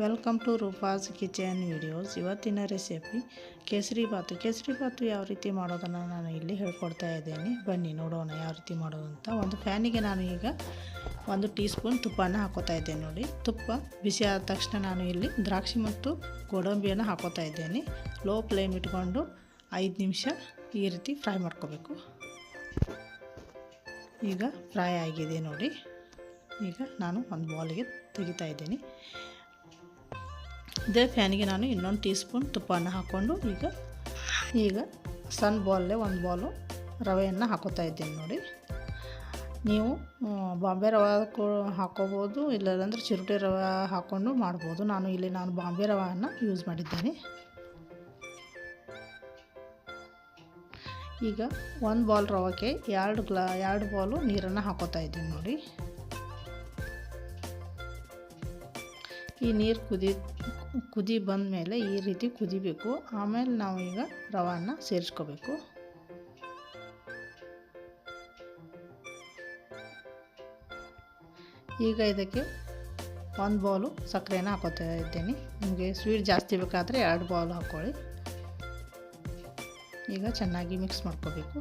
Welcome to Roopa's kitchen videos. ಇವತ್ತಿನ recipe kesari bath. Kesari bath ಯಾವ ರೀತಿ ಮಾಡೋದನ್ನು ನಾನು ಇಲ್ಲಿ ಹೇಳ್ಕೊಡ್ತಾ ಇದ್ದೇನೆ. ಬನ್ನಿ, ನೋಡೋಣ ಯಾವ ರೀತಿ ಮಾಡೋದು ಅಂತ ಒಂದು ಫ್ಯಾನಿಗೆ ನಾನು ಈಗ ಒಂದು ಟೀ ಸ್ಪೂನ್ ತುಪ್ಪನ ಹಾಕೋತಾ ಇದ್ದೇನೆ ನೋಡಿ. ತುಪ್ಪ ಬಿಸಿ ಆದ ತಕ್ಷಣ ನಾನು ಇಲ್ಲಿ ದ್ರಾಕ್ಷಿ ಮತ್ತು ಗೋಡಂಬಿಯನ್ನು ಹಾಕೋತಾ ಇದ್ದೇನೆ. ಲೋ ಫ್ಲೇಮ್ ಇಟ್ಕೊಂಡು ಐದು ನಿಮಿಷ ಈ ರೀತಿ ಫ್ರೈ ಮಾಡ್ಕೋಬೇಕು. ಈಗ ಫ್ರೈ ಆಗಿದೆ ನೋಡಿ. ಈಗ ನಾನು ಒಂದು ಬಾಲಿಗೆ ತೆಗಿತಾ ಇದ್ದೀನಿ. ಇದೇ ಫ್ಯಾನಿಗೆ ನಾನು ಇನ್ನೊಂದು ಟೀ ಸ್ಪೂನ್ ತುಪ್ಪನ ಹಾಕ್ಕೊಂಡು ಈಗ ಈಗ ಸಣ್ಣ ಬಾಲೇ ಒಂದು ಬಾಲು ರವೆಯನ್ನು ಹಾಕೋತಾ ಇದ್ದೀನಿ ನೋಡಿ. ನೀವು ಬಾಂಬೆ ರವೆ ಹಾಕೋಬೋದು ಇಲ್ಲದಂದ್ರೆ ಚಿರುಟಿ ರವೆ ಹಾಕ್ಕೊಂಡು ಮಾಡ್ಬೋದು. ನಾನು ಇಲ್ಲಿ ನಾನು ಬಾಂಬೆ ರವೆಯನ್ನು ಯೂಸ್ ಮಾಡಿದ್ದೇನೆ. ಈಗ ಒಂದು ಬಾಲ್ ರವಕ್ಕೆ ಎರಡು ಗ್ಲಾ, ಎರಡು ಬಾಲು ನೀರನ್ನು ಹಾಕೋತಾ ಇದ್ದೀನಿ ನೋಡಿ. ಈ ನೀರು ಕುದಿ ಕುದಿ ಬಂದ ಮೇಲೆ ಈ ರೀತಿ ಕುದಿಬೇಕು. ಆಮೇಲೆ ನಾವು ಈಗ ರವಾನ ಸೇರಿಸ್ಕೋಬೇಕು. ಈಗ ಇದಕ್ಕೆ ಒಂದು ಬೌಲು ಸಕ್ಕರೆನ ಹಾಕೋತಾ ಇದ್ದೀನಿ. ನಿಮಗೆ ಸ್ವೀಟ್ ಜಾಸ್ತಿ ಬೇಕಾದರೆ ಎರಡು ಬೌಲ್ ಹಾಕ್ಕೊಳ್ಳಿ ಈಗ ಚೆನ್ನಾಗಿ ಮಿಕ್ಸ್ ಮಾಡ್ಕೋಬೇಕು.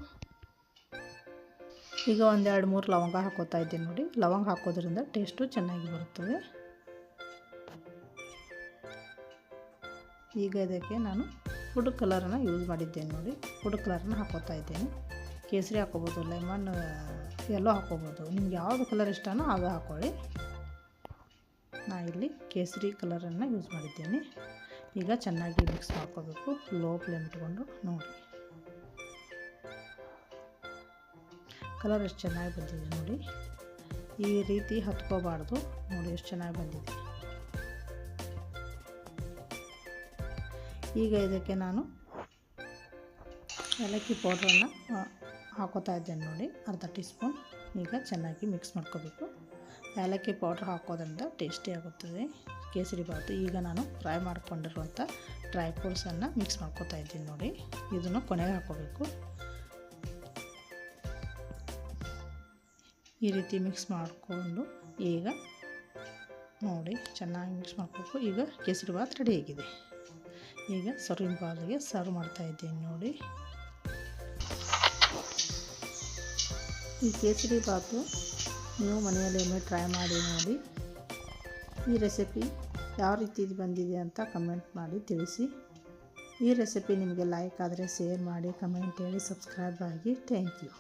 ಈಗ ಒಂದೆರಡು ಮೂರು ಲವಂಗ ಹಾಕೋತಾ ಇದ್ದೀನಿ ನೋಡಿ. ಲವಂಗ ಹಾಕೋದ್ರಿಂದ ಟೇಸ್ಟು ಚೆನ್ನಾಗಿ ಬರುತ್ತದೆ. ಈಗ ಇದಕ್ಕೆ ನಾನು ಫುಡ್ ಕಲರನ್ನು ಯೂಸ್ ಮಾಡಿದ್ದೇನೆ ನೋಡಿ. ಫುಡ್ ಕಲರನ್ನು ಹಾಕೋತಾ ಇದ್ದೇನೆ. ಕೇಸರಿ ಹಾಕೋಬೋದು ಲೆಮನ್ ಎಲ್ಲೋ ಹಾಕೋಬೋದು. ನಿಮ್ಗೆ ಯಾವುದು ಕಲರ್ ಇಷ್ಟನೋ ಅದು ಹಾಕ್ಕೊಳ್ಳಿ ನಾ ಇಲ್ಲಿ ಕೇಸರಿ ಕಲರನ್ನು ಯೂಸ್ ಮಾಡಿದ್ದೇನೆ. ಈಗ ಚೆನ್ನಾಗಿ ಮಿಕ್ಸ್ ಮಾಡ್ಕೋಬೇಕು. ಲೋ ಫ್ಲೇಮ್ ಇಟ್ಕೊಂಡು ನೋಡಿ. ಕಲರ್ ಎಷ್ಟು ಚೆನ್ನಾಗಿ ಬಂದಿದೆ ನೋಡಿ. ಈ ರೀತಿ ಹತ್ಕೋಬಾರ್ದು. ನೋಡಿ ಎಷ್ಟು ಚೆನ್ನಾಗಿ ಬಂದಿದೆ. ಈಗ ಇದಕ್ಕೆ ನಾನು ಏಲಕ್ಕಿ ಪೌಡ್ರನ್ನು ಹಾಕೋತಾ ಇದ್ದೇನೆ ನೋಡಿ. ಅರ್ಧ ಟೀ ಸ್ಪೂನ್ ಈಗ ಚೆನ್ನಾಗಿ ಮಿಕ್ಸ್ ಮಾಡ್ಕೋಬೇಕು. ಏಲಕ್ಕಿ ಪೌಡ್ರ್ ಹಾಕೋದ್ರಿಂದ ಟೇಸ್ಟಿ ಆಗುತ್ತದೆ. ಕೇಸರಿ ಬಾತು ಈಗ ನಾನು ಫ್ರೈ ಮಾಡ್ಕೊಂಡಿರುವಂಥ ಡ್ರೈ ಫ್ರೂಟ್ಸನ್ನು ಮಿಕ್ಸ್ ಮಾಡ್ಕೋತಾ ಇದ್ದೀನಿ ನೋಡಿ. ಇದನ್ನು ಕೊನೆಗೆ ಹಾಕೋಬೇಕು. ಈ ರೀತಿ ಮಿಕ್ಸ್ ಮಾಡಿಕೊಂಡು ಈಗ ನೋಡಿ, ಚೆನ್ನಾಗಿ ಮಿಕ್ಸ್ ಮಾಡಬೇಕು ಈಗ ಕೇಸರಿ ಬಾತ್ ರೆಡಿಯಾಗಿದೆ ಈಗ ಸರ್ವಿಂಗ್ ಬಾಲಿಗೆ ಸರ್ವ್ ಮಾಡ್ತಾ ಇದ್ದೀನಿ ನೋಡಿ. ಈ ಕೇಸರಿ ಬಾತು ನೀವು ಮನೆಯಲ್ಲಿ ಒಮ್ಮೆ ಟ್ರೈ ಮಾಡಿ ನೋಡಿ. ಈ ರೆಸಿಪಿ ಯಾವ ರೀತಿ ಬಂದಿದೆ ಅಂತ ಕಮೆಂಟ್ ಮಾಡಿ ತಿಳಿಸಿ. ಈ ರೆಸಿಪಿ ನಿಮಗೆ ಲೈಕ್ ಆದರೆ ಶೇರ್ ಮಾಡಿ ಕಮೆಂಟ್ ಹೇಳಿ ಸಬ್ಸ್ಕ್ರೈಬ್ ಆಗಿ. Thank you